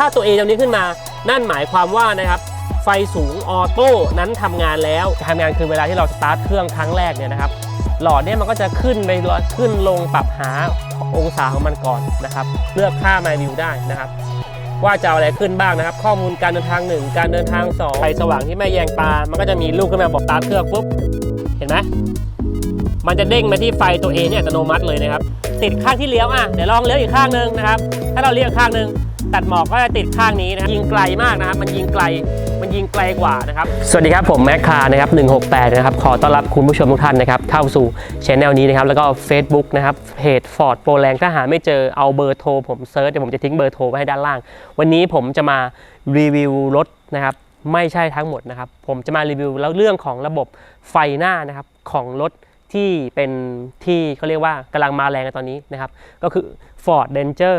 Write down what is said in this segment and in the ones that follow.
ถ้าตัว A ตรงนี้ขึ้นมา นั่นหมายความว่านะครับ ไฟสูงออโต้นั้นทำงานแล้วทำงานคือเวลาที่เราสตาร์ทเครื่องครั้งแรกเนี่ยนะครับ หลอดเนี่ยมันก็จะขึ้นไปขึ้นลงปรับหาองศาของมันก่อนนะครับ เลือกค่า My View ได้นะครับ ว่าจะเอาอะไรขึ้นบ้างนะครับ ข้อมูลการเดินทาง 1 การเดินทาง 2 ไฟสว่างที่ไม่แยงตา มันก็จะมีลูกขึ้นมาบอกสตาร์ทเครื่องปุ๊บ เห็นไหมมันจะเด้งมาที่ไฟตัว A เนี่ยอัตโนมัติเลยนะครับ ติดข้างที่เลี้ยวอะ เดี๋ยวลองเลี้ยวอีกข้างหนึ่งนะครับ ถ้าเราเลี้ยวข้างหนึ่ง ตัดหมอกก็จะติดข้างนี้นะครับยิงไกลมากนะครับ มันยิงไกลมันยิงไกลกว่านะครับ สวัสดีครับผมแม็กคานะครับ168 นะครับ ขอต้อนรับคุณผู้ชมทุกท่านนะครับ เข้าสู่ช anel นี้นะครับ แล้วก็ Facebook นะครับเพจ Ford Pro แรงถ้าหาไม่เจอเอาเบอร์โทรผมเซิร์ชเดี๋ยวผมจะทิ้งเบอร์โทรไว้ให้ด้านล่าง วันนี้ผมจะมารีวิวรถนะครับไม่ใช่ทั้งหมดนะครับ ผมจะมารีวิวแล้วเรื่องของระบบไฟหน้านะครับของรถที่เป็นที่เขาเรียกว่ากำลังมาแรงในตอนนี้นะครับ ก็คือ Ford Ranger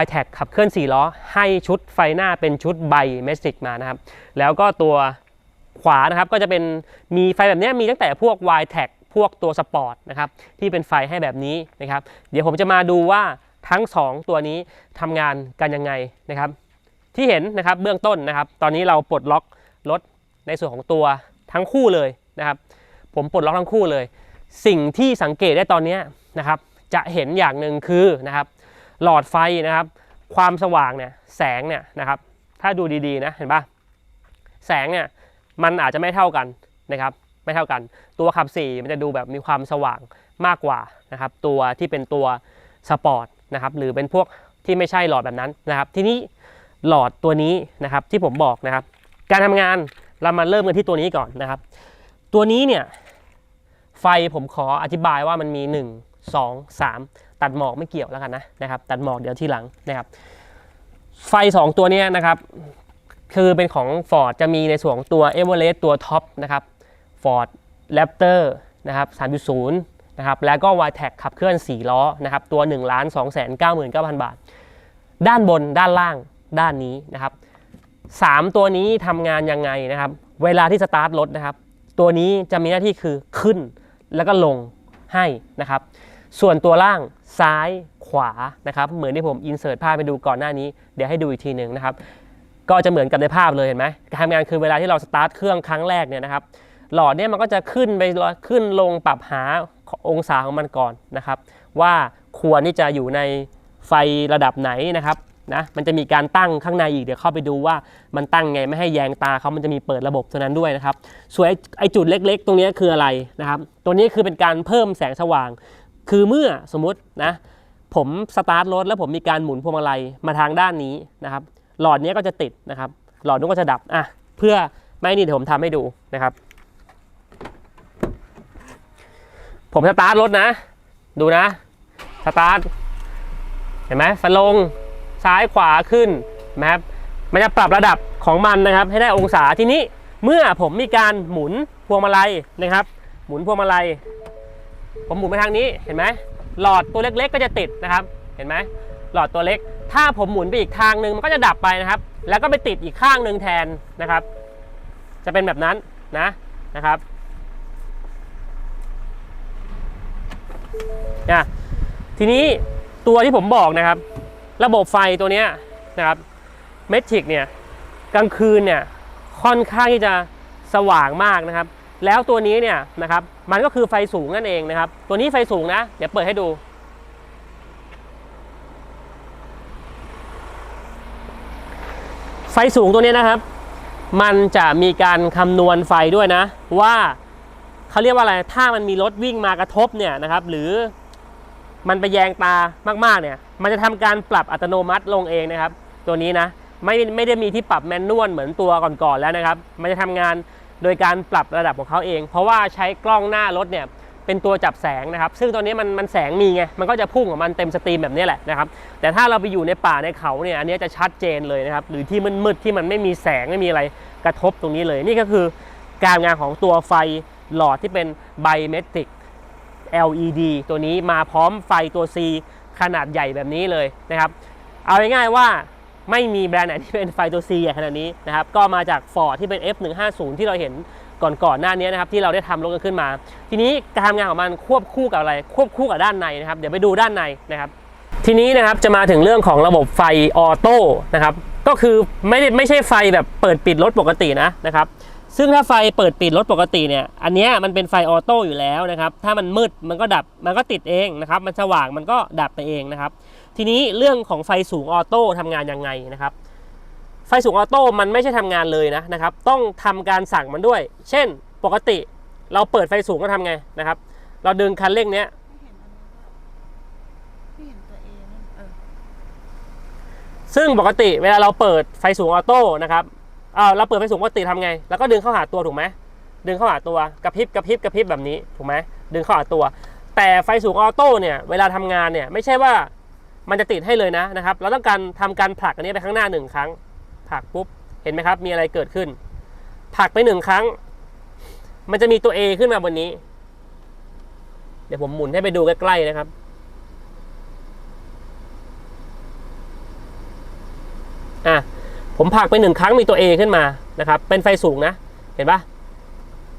y t e c ขับเคลื่อน 4 ล้อ ให้ชุดไฟหน้าเป็นชุดใบเมสติกมานะครับ แล้วก็ตัวขวานะครับก็จะเป็นมีไฟแบบนี้มีตั้งแต่พวก y t e c พวกตัวสปอร์ตนะครับที่เป็นไฟให้แบบนี้นะครับ เดี๋ยวผมจะมาดูว่าทั้ง 2 ตัวนี้ทำงานกันยังไงนะครับ ที่เห็นนะครับเบื้องต้นนะครับ ตอนนี้เราปลดล็อกรถในส่วนของตัวทั้งคู่เลยนะครับ ผมปลดล็อกทั้งคู่เลย สิ่งที่สังเกตได้ตอนนี้นะครับ จะเห็นอย่างหนึ่งคือนะครับ หลอดไฟนะครับ ความสว่างเนี่ยแสงเนี่ยนะครับ ถ้าดูดีๆนะเห็นปะแสงเนี่ยมันอาจจะไม่เท่ากันนะครับ ไม่เท่ากัน ตัวขับ4มันจะดูแบบมีความสว่างมากกว่านะครับ ตัวที่เป็นตัวสปอร์ตนะครับ หรือเป็นพวกที่ไม่ใช่หลอดแบบนั้นนะครับ ทีนี้หลอดตัวนี้นะครับที่ผมบอกนะครับ การทำงานเรามาเริ่มกันที่ตัวนี้ก่อนนะครับ ตัวนี้เนี่ยไฟผมขออธิบายว่ามันมี 1 2 3 ตัดหมอกไม่เกี่ยวแล้วกันนะนะครับตัดหมอกเดี๋ยวทีหลังนะครับไฟ 2 ตัวนี้นะครับคือเป็นของ Ford จะมีในส่วนของตัว e v e r e s t ตัวท็อปนะครับ Ford Raptor นะครับ3.0นะครับแล้วก็ y t e c ขับเคลื่อน 4 ล้อนะครับตัว 1 2 9 9 9 0 0 บาท ด้านบนด้านล่างด้านนี้นะครับ3ตัวนี้ทำงานยังไงนะครับเวลาที่สตาร์ทรถนะครับตัวนี้จะมีหน้าที่คือขึ้นแล้วก็ลงให้นะครับ ส่วนตัวล่างซ้ายขวานะครับเหมือนที่ผมอินเสิร์ตภาพไปดูก่อนหน้านี้ เดี๋ยวให้ดูอีกทีหนึ่งนะครับก็จะเหมือนกับในภาพเลยเห็นไหมการทำงานคือเวลาที่เราสตาร์ทเครื่องครั้งแรกเนี่ยนะครับหลอดเนี่ยมันก็จะขึ้นไปขึ้นลงปรับหาองศาของมันก่อนนะครับ ว่าควรที่จะอยู่ในไฟระดับไหนนะครับนะมันจะมีการตั้งข้างในอีกเดี๋ยวเข้าไปดูว่ามันตั้งไงไม่ให้แยงตาเขามันจะมีเปิดระบบตัวนั้นด้วยนะครับส่วนไอ้ไอจุดเล็กๆ ตรงนี้คืออะไรนะครับ ตัวนี้คือเป็นการเพิ่มแสงสว่าง คือเมื่อสมมตินะผมสตาร์ทรถแล้วผมมีการหมุนพวงมาลัยมาทางด้านนี้นะครับ หลอดนี้ก็จะติดนะครับ หลอดนู้นก็จะดับอะเพื่อไม่นี่เดี๋ยวผมทำให้ดูนะครับ ผมสตาร์ทรถนะ ดูนะสตาร์ทเห็นไหมฟันลงซ้ายขวาขึ้นนะครับมันจะปรับระดับของมันนะครับ ให้ได้องศาทีนี้เมื่อผมมีการหมุนพวงมาลัยนะครับ หมุนพวงมาลัย ผมหมุนไปทางนี้เห็นไหมหลอดตัวเล็กๆก็จะติดนะครับ เห็นไหมหลอดตัวเล็ก ถ้าผมหมุนไปอีกทางหนึ่งมันก็จะดับไปนะครับ แล้วก็ไปติดอีกข้างหนึ่งแทนนะครับ จะเป็นแบบนั้นนะนะครับนะทีนี้ตัวที่ผมบอกนะครับ ระบบไฟตัวนี้นะครับเมทิกเนี่ยกลางคืนเนี่ยค่อนข้างที่จะสว่างมากนะครับ แล้วตัวนี้เนี่ยนะครับมันก็คือไฟสูงนั่นเองนะครับ ตัวนี้ไฟสูงนะ เดี๋ยวเปิดให้ดู ไฟสูงตัวนี้นะครับ มันจะมีการคำนวณไฟด้วยนะ ว่าเขาเรียกว่าอะไร ถ้ามันมีรถวิ่งมากระทบเนี่ยนะครับ หรือมันไปแยงตามากๆเนี่ย มันจะทำการปรับอัตโนมัติลงเองนะครับ ตัวนี้นะไม่ไม่ได้มีที่ปรับแมนนวลเหมือนตัวก่อนๆแล้วนะครับ มันจะทำงาน โดยการปรับระดับของเขาเอง เพราะว่าใช้กล้องหน้ารถเนี่ยเป็นตัวจับแสงนะครับ ซึ่งตัวนี้มันมันแสงมีไง มันก็จะพุ่งของมันเต็มสตรีมแบบนี้แหละนะครับ แต่ถ้าเราไปอยู่ในป่าในเขาเนี่ย อันนี้จะชัดเจนเลยนะครับ หรือที่มันมืดๆที่มันไม่มีแสงไม่มีอะไรกระทบตรงนี้เลย นี่ก็คือการงานของตัวไฟหลอดที่เป็นไบเมตริก LED ตัวนี้มาพร้อมไฟตัว C ขนาดใหญ่แบบนี้เลยนะครับ เอาง่ายๆว่า ไม่มีแบรนด์ไหนที่เป็นไฟตัว C ใหญ่ขนาดนี้นะครับก็มาจาก Ford ที่เป็น F150 ที่เราเห็นก่อนๆหน้านี้นะครับที่เราได้ทำรถกันขึ้นมา ทีนี้การทำงานของมันควบคู่กับอะไร ควบคู่กับด้านในนะครับ เดี๋ยวไปดูด้านในนะครับ ทีนี้นะครับจะมาถึงเรื่องของระบบไฟออโต้นะครับก็คือไม่ได้ไม่ใช่ไฟแบบเปิดปิดรถปกตินะนะครับซึ่งถ้าไฟเปิดปิดรถปกติเนี่ย อันนี้มันเป็นไฟออโต้อยู่แล้วนะครับ ถ้ามันมืดมันก็ดับ มันก็ติดเองนะครับ มันสว่างมันก็ดับไปเองนะครับ ทีนี้เรื่องของไฟสูงออโต้ทำงานยังไงนะครับ ไฟสูงออโต้มันไม่ใช่ทำงานเลยนะนะครับ ต้องทำการสั่งมันด้วย เช่นปกติเราเปิดไฟสูงก็ทำไงนะครับ เราดึงคันเร่งเนี้ยไม่เห็นอันนี้ด้วยไม่เห็นตัวเองนี่เออซึ่งปกติเวลาเราเปิดไฟสูงออโต้นะครับอ่าเราเปิดไฟสูงปกติทำไง แล้วก็ดึงเข้าหาตัวถูกไหม ดึงเข้าหาตัวกระพริบกระพริบกระพริบแบบนี้ถูกไหม ดึงเข้าหาตัว แต่ไฟสูงออโต้เนี่ยเวลาทำงานเนี่ยไม่ใช่ว่า มันจะติดให้เลยนะนะครับ เราต้องการทำการผลักอันนี้ไปข้างหน้าหนึ่งครั้งผลักปุ๊บเห็นไหมครับ มีอะไรเกิดขึ้นผลักไปหนึ่งครั้ง มันจะมีตัว A ขึ้นมาบนนี้ เดี๋ยวผมหมุนให้ไปดูใกล้ๆนะครับ อะผมผลักไปหนึ่งครั้งมีตัว A ขึ้นมานะครับ เป็นไฟสูงนะ เห็นปะ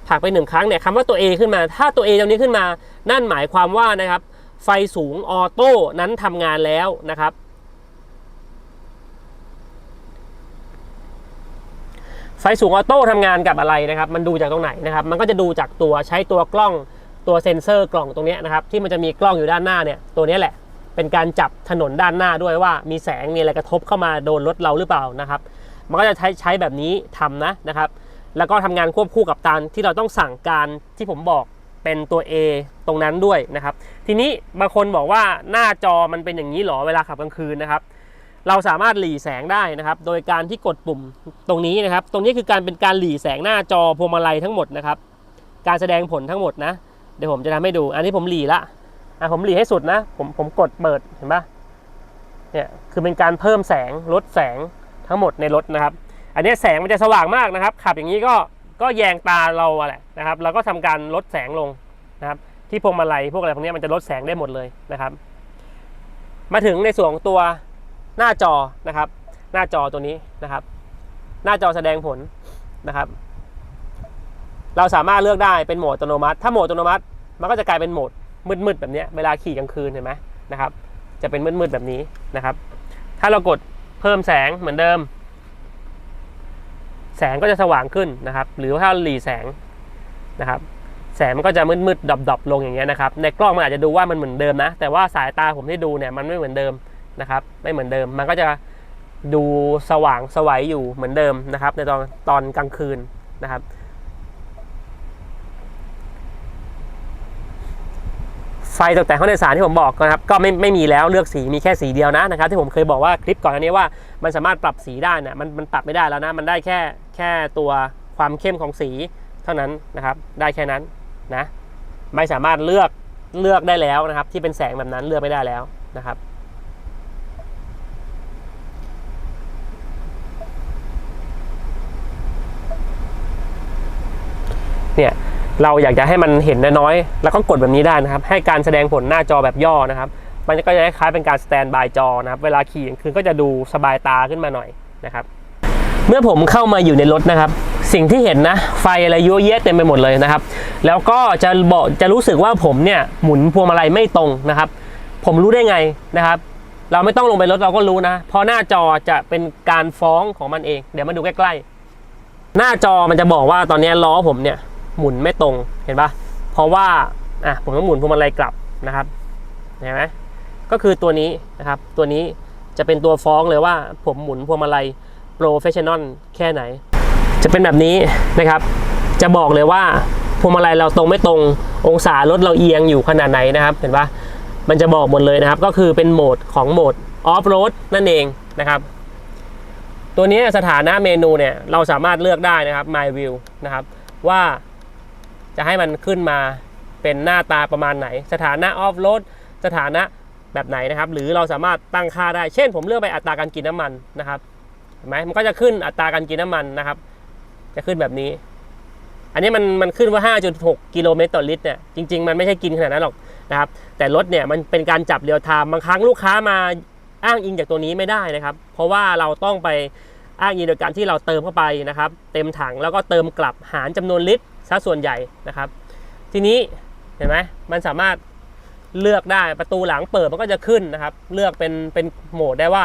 ผลักไปหนึ่งครั้งเนี่ยคำว่าตัว A ขึ้นมา ถ้าตัว A ตรงนี้ขึ้นมา นั่นหมายความว่านะครับ ไฟสูงออโต้นั้นทำงานแล้วนะครับ ไฟสูงออโต้ทำงานกับอะไรนะครับ มันดูจากตรงไหนนะครับ มันก็จะดูจากตัวใช้ตัวกล้องตัวเซ็นเซอร์กล่องตรงนี้นะครับ ที่มันจะมีกล้องอยู่ด้านหน้าเนี่ยตัวนี้แหละเป็นการจับถนนด้านหน้าด้วยว่ามีแสงมีอะไรกระทบเข้ามาโดนรถเราหรือเปล่านะครับ มันก็จะใช้ใช้แบบนี้ทำนะนะครับ แล้วก็ทำงานควบคู่กับการที่เราต้องสั่งการที่ผมบอก เป็นตัว A ตรงนั้นด้วยนะครับ ทีนี้บางคนบอกว่าหน้าจอมันเป็นอย่างนี้หรอเวลาขับกลางคืนนะครับ เราสามารถหลีแสงได้นะครับ โดยการที่กดปุ่มตรงนี้นะครับ ตรงนี้คือการเป็นการหลีแสงหน้าจอพวงมาลัยทั้งหมดนะครับ การแสดงผลทั้งหมดนะ เดี๋ยวผมจะทำให้ดู อันนี้ผมหลีละอะผมหลีให้สุดนะ ผมผมกดเปิดเห็นปะเนี่ยคือเป็นการเพิ่มแสงลดแสงทั้งหมดในรถนะครับ อันนี้แสงมันจะสว่างมากนะครับ ขับอย่างนี้ก็ ก็แยงตาเราอะแหละนะครับเราก็ทำการลดแสงลงนะครับ ที่พวงมาลัยพวกอะไรพวกนี้มันจะลดแสงได้หมดเลยนะครับ มาถึงในส่วนของตัวหน้าจอนะครับ หน้าจอตัวนี้นะครับ หน้าจอแสดงผลนะครับ เราสามารถเลือกได้เป็นโหมดอัตโนมัติ ถ้าโหมดอัตโนมัติมันก็จะกลายเป็นโหมดมืดๆแบบนี้เวลาขี่กลางคืนเห็นไหมนะครับ จะเป็นมืดๆแบบนี้นะครับ ถ้าเรากดเพิ่มแสงเหมือนเดิม แสงก็จะสว่างขึ้นนะครับ หรือว่าถ้าหลีแสงนะครับ แสงมันก็จะมืดๆดับๆลงอย่างเงี้ยนะครับ ในกล้องมันอาจจะดูว่ามันเหมือนเดิมนะ แต่ว่าสายตาผมที่ดูเนี่ยมันไม่เหมือนเดิมนะครับ ไม่เหมือนเดิม มันก็จะดูสว่างสวัยอยู่เหมือนเดิมนะครับ ในตอนตอนกลางคืนนะครับ ฟตกแต่งห้องโดยสารที่ผมบอกนะครับก็ไม่ไม่มีแล้วเลือกสีมีแค่สีเดียวนะนะครับที่ผมเคยบอกว่าคลิปก่อนอันนี้ว่ามันสามารถปรับสีได้นะมันมันปรับไม่ได้แล้วนะมันได้แค่แค่ตัวความเข้มของสีเท่านั้นนะครับได้แค่นั้นนะไม่สามารถเลือกเลือกได้แล้วนะครับ ที่เป็นแสงแบบนั้นเลือกไม่ได้แล้วนะครับเนี่ย เราอยากจะให้มันเห็นน้อยๆแล้วก็กดแบบนี้ได้นะครับ ให้การแสดงผลหน้าจอแบบย่อนะครับ มันก็จะคล้ายเป็นการสแตนบายจอนะครับ เวลาขี่กลางคืนก็จะดูสบายตาขึ้นมาหน่อยนะครับ เมื่อผมเข้ามาอยู่ในรถนะครับ สิ่งที่เห็นนะ ไฟอะไรเยอะแยะเต็มไปหมดเลยนะครับ แล้วก็จะบอกจะรู้สึกว่าผมเนี่ยหมุนพวงมาลัยไม่ตรงนะครับ ผมรู้ได้ไงนะครับ เราไม่ต้องลงไปรถเราก็รู้นะ เพราะหน้าจอจะเป็นการฟ้องของมันเอง เดี๋ยวมาดูใกล้ๆ หน้าจอมันจะบอกว่าตอนนี้ล้อผมเนี่ย หมุนไม่ตรงเห็นปะเพราะว่าอะผมต้องหมุนพวงมาลัยกลับนะครับเห็นไหมก็คือตัวนี้นะครับ ตัวนี้จะเป็นตัวฟ้องเลยว่าผมหมุนพวงมาลัยโปรเฟชชั่นอลแค่ไหน จะเป็นแบบนี้นะครับ จะบอกเลยว่าพวงมาลัยเราตรงไม่ตรงองศารถเราเอียงอยู่ขนาดไหนนะครับ เห็นปะมันจะบอกหมดเลยนะครับ ก็คือเป็นโหมดของโหมดออฟโรดนั่นเองนะครับ ตัวนี้สถานะเมนูเนี่ยเราสามารถเลือกได้นะครับ My View นะครับว่า จะให้มันขึ้นมาเป็นหน้าตาประมาณไหน สถานะออฟโรดสถานะแบบไหนนะครับ หรือเราสามารถตั้งค่าได้ เช่น ผมเลือกไปอัตราการกินน้ำมันนะครับเห็นไหมมันก็จะขึ้นอัตราการกินน้ำมันนะครับ จะขึ้นแบบนี้ อันนี้มันมันขึ้นว่า 5.6 กิโลเมตรต่อลิตรเนี่ยจริง ๆ มันไม่ใช่กินขนาดนั้นหรอกนะครับ แต่รถเนี่ยมันเป็นการจับเรียลไทม์บางครั้งลูกค้ามาอ้างอิงจากตัวนี้ไม่ได้นะครับ เพราะว่าเราต้องไปอ้างอิงโดยการที่เราเติมเข้าไปนะครับ เต็มถังแล้วก็เติมกลับหารจำนวนลิตร ซะส่วนใหญ่นะครับ ทีนี้เห็นไหมมันสามารถเลือกได้ประตูหลังเปิดมันก็จะขึ้นนะครับ เลือกเป็นเป็นโหมดได้ว่า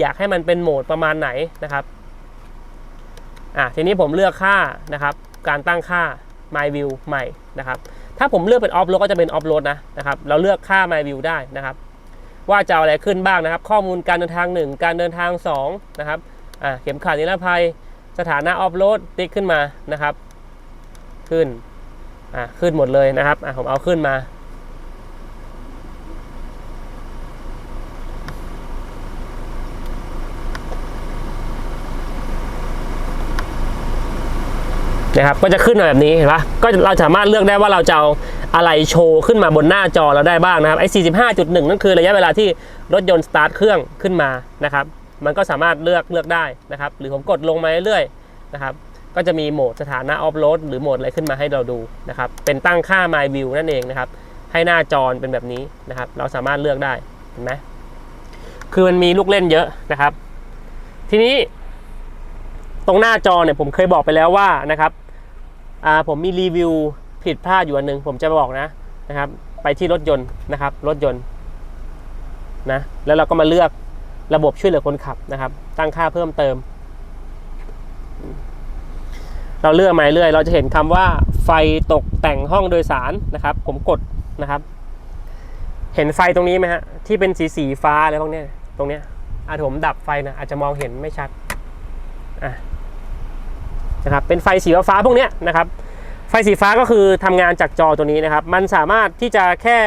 อยากให้มันเป็นโหมดประมาณไหนนะครับอะทีนี้ผมเลือกค่านะครับ การตั้งค่า my view ใหม่นะครับ ถ้าผมเลือกเป็น off road ก็จะเป็น off road นะนะครับ เราเลือกค่า my view ได้นะครับ ว่าจะอะไรขึ้นบ้างนะครับ ข้อมูลการเดินทาง 1 การเดินทาง 2 นะครับอะเข็มขัดนิรภัยสถานะ off road ติ๊กขึ้นมานะครับ ขึ้นอะขึ้นหมดเลยนะครับอะผมเอาขึ้นมา นะครับก็จะขึ้นมาแบบนี้เห็นปะก็เราสามารถเลือกได้ว่าเราจะเอาอะไรโชว์ขึ้นมาบนหน้าจอเราได้บ้างนะครับไอ้45.1 นั่นคือระยะเวลาที่รถยนต์สตาร์ทเครื่องขึ้นมานะครับ มันก็สามารถเลือกเลือกได้นะครับ หรือผมกดลงมาเรื่อยๆนะครับ ก็จะมีโหมดสถานะออฟโรดหรือโหมดอะไรขึ้นมาให้เราดูนะครับ เป็นตั้งค่า My View นั่นเองนะครับ ให้หน้าจอเป็นแบบนี้นะครับ เราสามารถเลือกได้เห็นไหมคือมันมีลูกเล่นเยอะนะครับ ทีนี้ ตรงหน้าจอเนี่ยผมเคยบอกไปแล้วว่านะครับอ่าผมมีรีวิวผิดพลาดอยู่อันหนึ่งผมจะบอกนะนะครับ ไปที่รถยนต์นะครับ รถยนต์นะแล้วเราก็มาเลือกระบบช่วยเหลือคนขับนะครับ ตั้งค่าเพิ่มเติม เราเลื่อกมาเรื่อยเราจะเห็นคำว่าไฟตกแต่งห้องโดยสารนะครับ ผมกดนะครับ เห็นไฟตรงนี้ไหมฮะที่เป็นสีสีฟ้าอะไรพวกนี้ตรงเนี้ยอาจผมดับไฟนะอาจจะมองเห็นไม่ชัดอะนะครับเป็นไฟสีฟ้าพวกนี้นะครับ ไฟสีฟ้าก็คือทำงานจากจอตัวนี้นะครับ มันสามารถที่จะแค่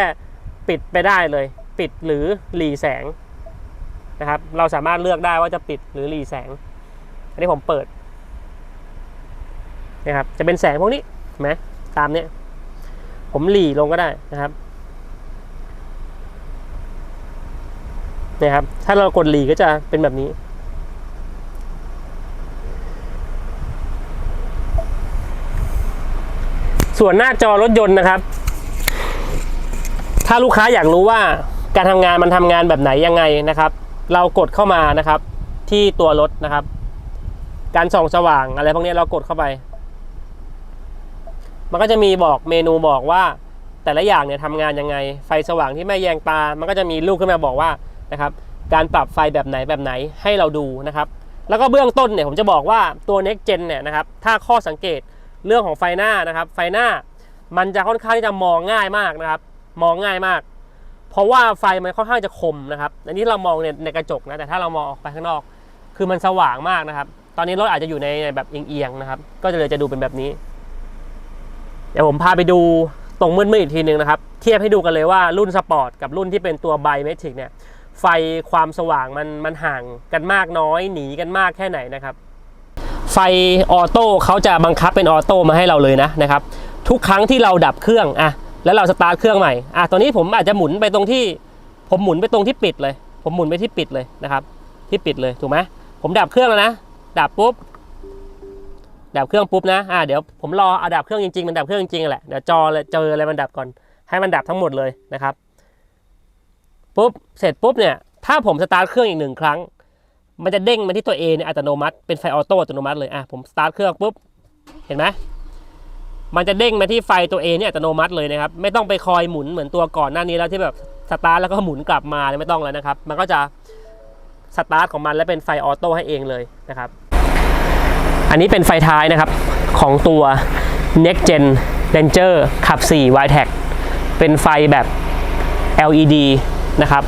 ปิดไปได้เลย ปิดหรือหลีแสงนะครับ เราสามารถเลือกได้ว่าจะปิดหรือหลีแสง อันนี้ผมเปิด นะครับจะเป็นแสงพวกนี้เห็นไหมตามเนี้ยผมหลีลงก็ได้นะครับนะครับ ถ้าเรากดหลีก็จะเป็นแบบนี้ส่วนหน้าจอรถยนต์นะครับ ถ้าลูกค้าอยากรู้ว่าการทำงานมันทำงานแบบไหนยังไงนะครับ เรากดเข้ามานะครับ ที่ตัวรถนะครับ การส่องสว่างอะไรพวกนี้เรากดเข้าไป มันก็จะมีบอกเมนูบอกว่าแต่ละอย่างเนี่ยทำงานยังไง ไฟสว่างที่ไม่แยงตา มันก็จะมีลูกขึ้นมาบอกว่านะครับการปรับไฟแบบไหนแบบไหนให้เราดูนะครับแล้วก็เบื้องต้นเนี่ยผมจะบอกว่าตัว Next Gen เนี่ยนะครับถ้าข้อสังเกตเรื่องของไฟหน้านะครับไฟหน้ามันจะค่อนข้างที่จะมองง่ายมากนะครับมองง่ายมาก เพราะว่าไฟมันค่อนข้างจะคมนะครับอันนี้เรามองในในกระจกนะแต่ถ้าเรามองออกไปข้างนอก คือมันสว่างมากนะครับ ตอนนี้รถอาจจะอยู่ในแบบเอียงๆนะครับก็เลยจะดูเป็นแบบนี้ เดี๋ยวผมพาไปดูตรงมืดๆอีกทีหนึ่งนะครับ เทียบให้ดูกันเลยว่ารุ่นสปอร์ตกับรุ่นที่เป็นตัวไบเมทริกเนี่ย ไฟความสว่างมันมันห่างกันมากน้อยหนีกันมากแค่ไหนนะครับ ไฟออโต้เขาจะบังคับเป็นออโต้มาให้เราเลยนะนะครับ ทุกครั้งที่เราดับเครื่องอะแล้วเราสตาร์ทเครื่องใหม่อะตอนนี้ผมอาจจะหมุนไปตรงที่ ผมหมุนไปตรงที่ปิดเลย ผมหมุนไปที่ปิดเลยนะครับ ที่ปิดเลยถูกไหมผมดับเครื่องแล้วนะดับปุ๊บ ดับเครื่องปุ๊บนะอ่าเดี๋ยวผมรอเอาดับเครื่องจริงๆมันดับเครื่องจริงๆแหละเดี๋ยวจอเลยเจออะไรมันดับก่อน ให้มันดับทั้งหมดเลยนะครับปุ๊บเสร็จปุ๊บเนี่ยถ้าผมสตาร์ทเครื่องอีกหนึ่งครั้ง มันจะเด้งมาที่ตัว A เนี่ยอัตโนมัติเป็นไฟออโต้อัตโนมัติเลยอะผมสตาร์ทเครื่องปุ๊บเห็นไหมมันจะเด้งมาที่ไฟตัว A เนี่ยอัตโนมัติเลยนะครับไม่ต้องไปคอยหมุนเหมือนตัวก่อนหน้านี้แล้วที่แบบสตาร์ทแล้วก็หมุนกลับมาไม่ต้องแล้วนะครับ มันก็จะสตาร์ทของมันแล้วเป็นไฟออโต้ให้เองเลยนะครับ อันนี้เป็นไฟท้ายนะครับของตัว Next Gen Ranger ขับ 4 y t e c เป็นไฟแบบ LED นะครับ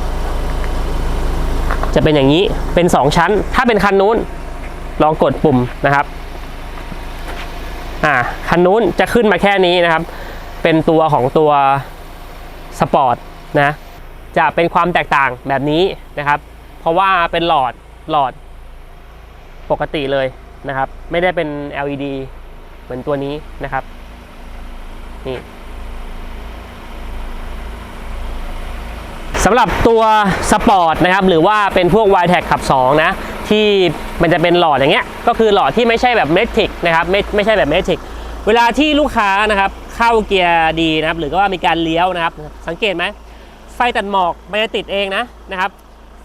จะเป็นอย่างนี้เป็น 2 ชั้น ถ้าเป็นคันนู้นลองกดปุ่มนะครับอ่าคันนู้นจะขึ้นมาแค่นี้นะครับ เป็นตัวของตัวสปอร์ตนะจะเป็นความแตกต่างแบบนี้นะครับ เพราะว่าเป็นหลอดหลอดปกติเลย นะครับ ไม่ได้เป็น LED เหมือนตัวนี้นะครับ นี่สำหรับตัวสปอร์ตนะครับ หรือว่าเป็นพวก y t e c ขับ 2 นะ ที่มันจะเป็นหลอดอย่างเงี้ย ก็คือหลอดที่ไม่ใช่แบบเมทิกนะครับ ไม่ไม่ใช่แบบเมทิกเวลาที่ลูกค้านะครับเข้าเกียร์ดีนะครับ หรือว่ามีการเลี้ยวนะครับ สังเกตไหมไฟตัดหมอกมันจะติดเองนะนะครับ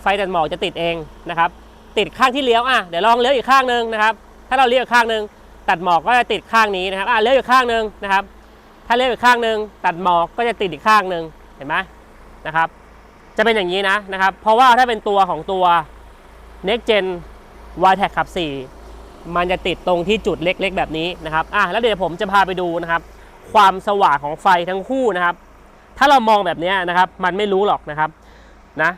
ไฟตัดหมอกจะติดเองนะครับ ติดข้างที่เลี้ยวอะเดี๋ยวลองเลี้ยวอีกข้างหนึ่งนะครับ ถ้าเราเลี้ยวอีกข้างหนึ่งตัดหมอกก็จะติดข้างนี้นะครับอะเลี้ยวอีกข้างหนึ่งนะครับ ถ้าเลี้ยวอีกข้างหนึ่งตัดหมอกก็จะติดอีกข้างหนึ่งเห็นไหมนะครับ จะเป็นอย่างนี้นะนะครับ เพราะว่าถ้าเป็นตัวของตัว Next Gen y t e c ขับ 4 มันจะติดตรงที่จุดเล็กๆ แบบนี้นะครับอะแล้วเดี๋ยวผมจะพาไปดูนะครับ ความสว่างของไฟทั้งคู่นะครับ ถ้าเรามองแบบนี้นะครับ มันไม่รู้หรอกนะครับนะ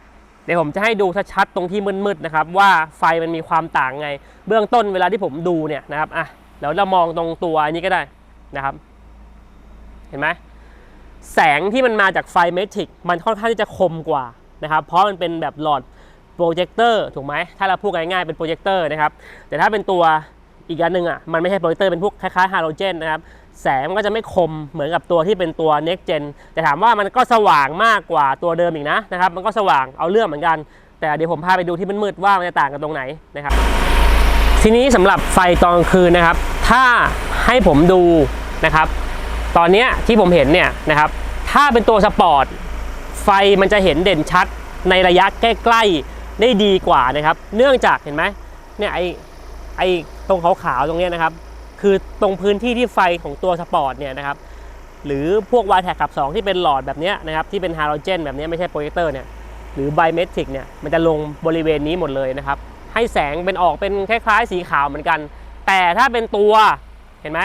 เดี๋ยวผมจะให้ดูชัดๆตรงที่มืดๆนะครับว่าไฟมันมีความต่างไง เบื้องต้นเวลาที่ผมดูเนี่ยนะครับอะเดี๋ยวเรามองตรงตัวอันนี้ก็ได้นะครับ เห็นไหมแสงที่มันมาจากไฟเมทริกมันค่อนข้างที่จะคมกว่านะครับ เพราะมันเป็นแบบหลอดโปรเจคเตอร์ถูกไหมถ้าเราพูดง่ายๆเป็นโปรเจคเตอร์นะครับ แต่ถ้าเป็นตัวอีกอันหนึ่งอะมันไม่ใช่โปรเจคเตอร์เป็นพวกคล้ายๆฮาโลเจนนะครับ แสงมันก็จะไม่คมเหมือนกับตัวที่เป็นตัว next gen แต่ถามว่ามันก็สว่างมากกว่าตัวเดิมอีกนะนะครับ มันก็สว่างเอาเรื่องเหมือนกัน แต่เดี๋ยวผมพาไปดูที่มันมืดๆว่ามันจะต่างกันตรงไหนนะครับ ทีนี้สำหรับไฟตอนกลางคืนนะครับ ถ้าให้ผมดูนะครับ ตอนเนี้ยที่ผมเห็นเนี่ยนะครับ ถ้าเป็นตัวสปอร์ตไฟมันจะเห็นเด่นชัดในระยะใกล้ๆได้ดีกว่านะครับ เนื่องจากเห็นไหมเนี่ยไอไอตรงขาวๆตรงเนี้ยนะครับ คือตรงพื้นที่ที่ไฟของตัวสปอร์ตเนี่ยนะครับหรือพวกวายแท็กขับ 2 ที่เป็นหลอดแบบนี้นะครับที่เป็นฮาโลเจนแบบนี้ไม่ใช่โปรเจคเตอร์เนี่ยหรือไบเมทริกเนี่ยมันจะลงบริเวณนี้หมดเลยนะครับให้แสงเป็นออกเป็นคล้ายๆสีขาวเหมือนกัน แต่ถ้าเป็นตัวเห็นไหม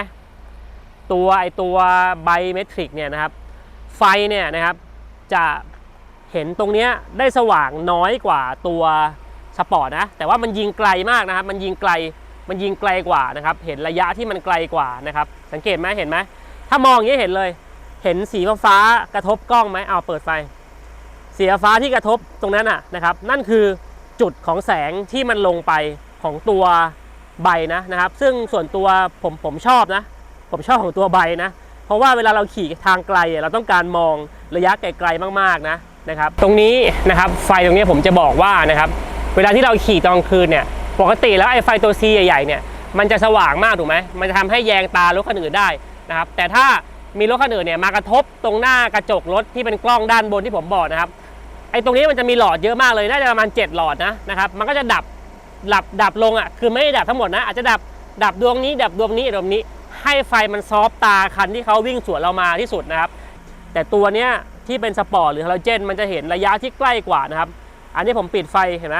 ตัวไอตัวไบเมทริกเนี่ยนะครับไฟเนี่ยนะครับจะเห็นตรงเนี้ยได้สว่างน้อยกว่าตัวสปอร์ตนะแต่ว่ามันยิงไกลมากนะครับมันยิงไกล มันยิงไกลกว่านะครับ เห็นระยะที่มันไกลกว่านะครับ สังเกตไหมเห็นไหมถ้ามองอย่างนี้เห็นเลย เห็นสีฟ้ากระทบกล้องไหมเอาเปิดไฟ สีฟ้าที่กระทบตรงนั้นอะนะครับ นั่นคือจุดของแสงที่มันลงไปของตัวใบนะนะครับ ซึ่งส่วนตัวผมผมชอบนะ ผมชอบของตัวใบนะ เพราะว่าเวลาเราขี่ทางไกลเราต้องการมองระยะไกลๆมากๆนะนะครับ ตรงนี้นะครับไฟตรงนี้ผมจะบอกว่านะครับ เวลาที่เราขี่ตอนคืนเนี่ย ปกติแล้วไอ้ไฟตัว C ใหญ่ๆเนี่ยมันจะสว่างมากถูกไหมมันจะทำให้แยงตารถคันอื่นได้นะครับแต่ถ้ามีรถคันอื่นเนี่ยมากระทบตรงหน้ากระจกรถที่เป็นกล้องด้านบนที่ผมบอกนะครับไอ้ตรงนี้มันจะมีหลอดเยอะมากเลยน่าจะประมาณ 7 หลอดนะนะครับมันก็จะดับดับดับลงอะคือไม่ได้ดับทั้งหมดนะอาจจะดับดับดวงนี้ดับดวงนี้ดวงนี้ ให้ไฟมันซอฟต์ตาคันที่เขาวิ่งสวนเรามาที่สุดนะครับแต่ตัวเนี้ยที่เป็นสปอร์ตหรือฮาโลเจนมันจะเห็นระยะที่ใกล้กว่านะครับอันนี้ผมปิดไฟเห็นไหม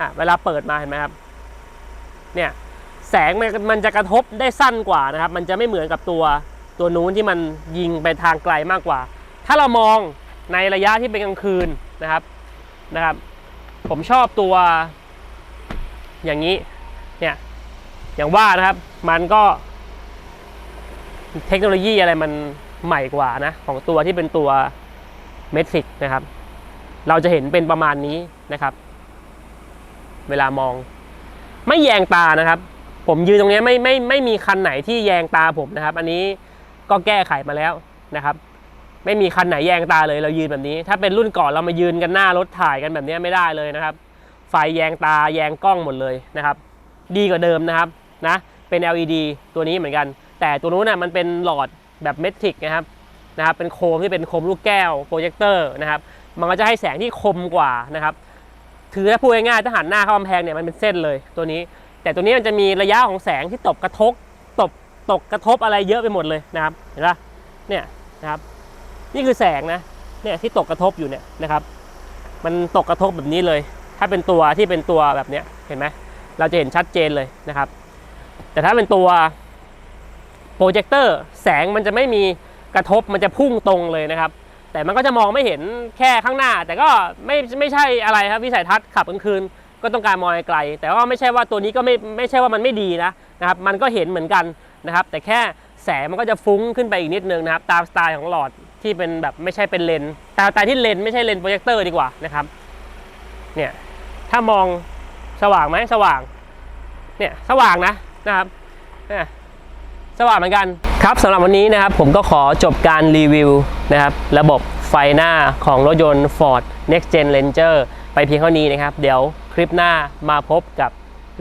อะเวลาเปิดมาเห็นไหมครับ เนี่ยแสงมันมันจะกระทบได้สั้นกว่านะครับ มันจะไม่เหมือนกับตัวตัวนู้นที่มันยิงไปทางไกลมากกว่า ถ้าเรามองในระยะที่เป็นกลางคืนนะครับนะครับ ผมชอบตัวอย่างนี้เนี่ยอย่างว่านะครับมันก็ เทคโนโลยีอะไรมันใหม่กว่านะ ของตัวที่เป็นตัวเมทริกนะครับ เราจะเห็นเป็นประมาณนี้นะครับ เวลามอง ไม่แยงตานะครับ ผมยืนตรงนี้ไม่ไม่ไม่มีคันไหนที่แยงตาผมนะครับ อันนี้ก็แก้ไขมาแล้วนะครับ ไม่มีคันไหนแยงตาเลยเรายืนแบบนี้ ถ้าเป็นรุ่นก่อนเรามายืนกันหน้ารถถ่ายกันแบบนี้ไม่ได้เลยนะครับ ไฟแยงตาแยงกล้องหมดเลยนะครับ ดีกว่าเดิมนะครับนะเป็น LED ตัวนี้เหมือนกัน แต่ตัวนู้นน่ะมันเป็นหลอดแบบเมทริกนะครับนะครับเป็นโคมที่เป็นโคมลูกแก้วโปรเจคเตอร์นะครับ มันก็จะให้แสงที่คมกว่านะครับ ถือถ้าพูดง่ายๆถ้าหันหน้าเข้ากำแพงเนี่ยมันเป็นเส้นเลยตัวนี้ แต่ตัวนี้มันจะมีระยะของแสงที่ตกกระทบตกตกกระทบอะไรเยอะไปหมดเลยนะครับเห็นปะเนี่ยนะครับนี่คือแสงนะเนี่ยที่ตกกระทบอยู่เนี่ยนะครับมันตกกระทบแบบนี้เลย ถ้าเป็นตัวที่เป็นตัวแบบเนี้ยเห็นไหมเราจะเห็นชัดเจนเลยนะครับ แต่ถ้าเป็นตัวโปรเจคเตอร์แสงมันจะไม่มีกระทบมันจะพุ่งตรงเลยนะครับ แต่มันก็จะมองไม่เห็นแค่ข้างหน้า แต่ก็ไม่ไม่ใช่อะไรครับวิสัยทัศน์ขับกลางคืนก็ต้องการมองไกลๆแต่ว่าไม่ใช่ว่าตัวนี้ก็ไม่ไม่ใช่ว่ามันไม่ดีนะนะครับมันก็เห็นเหมือนกันนะครับ แต่แค่แสงมันก็จะฟุ้งขึ้นไปอีกนิดนึงนะครับ ตามสไตล์ของหลอดที่เป็นแบบไม่ใช่เป็นเลนส์แต่แต่ที่เลนส์ไม่ใช่เลนส์โปรเจคเตอร์ดีกว่านะครับเนี่ยถ้ามองสว่างไหมสว่างเนี่ยสว่างนะนะครับเนี่ยสว่างเหมือนกัน ครับสำหรับวันนี้นะครับผมก็ขอจบการรีวิวนะครับระบบไฟหน้าของรถยนต์ Ford Next Gen Ranger ไปเพียงเท่านี้นะครับ เดี๋ยวคลิปหน้ามาพบกับ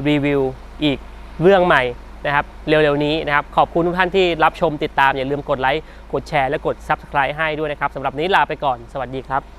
รีวิวอีกเรื่องใหม่นะครับเร็วๆนี้นะครับ ขอบคุณทุกท่านที่รับชมติดตามอย่าลืมกดไลค์ กดแชร์และกด Subscribe ให้ด้วยนะครับสำหรับนี้ลาไปก่อนสวัสดีครับ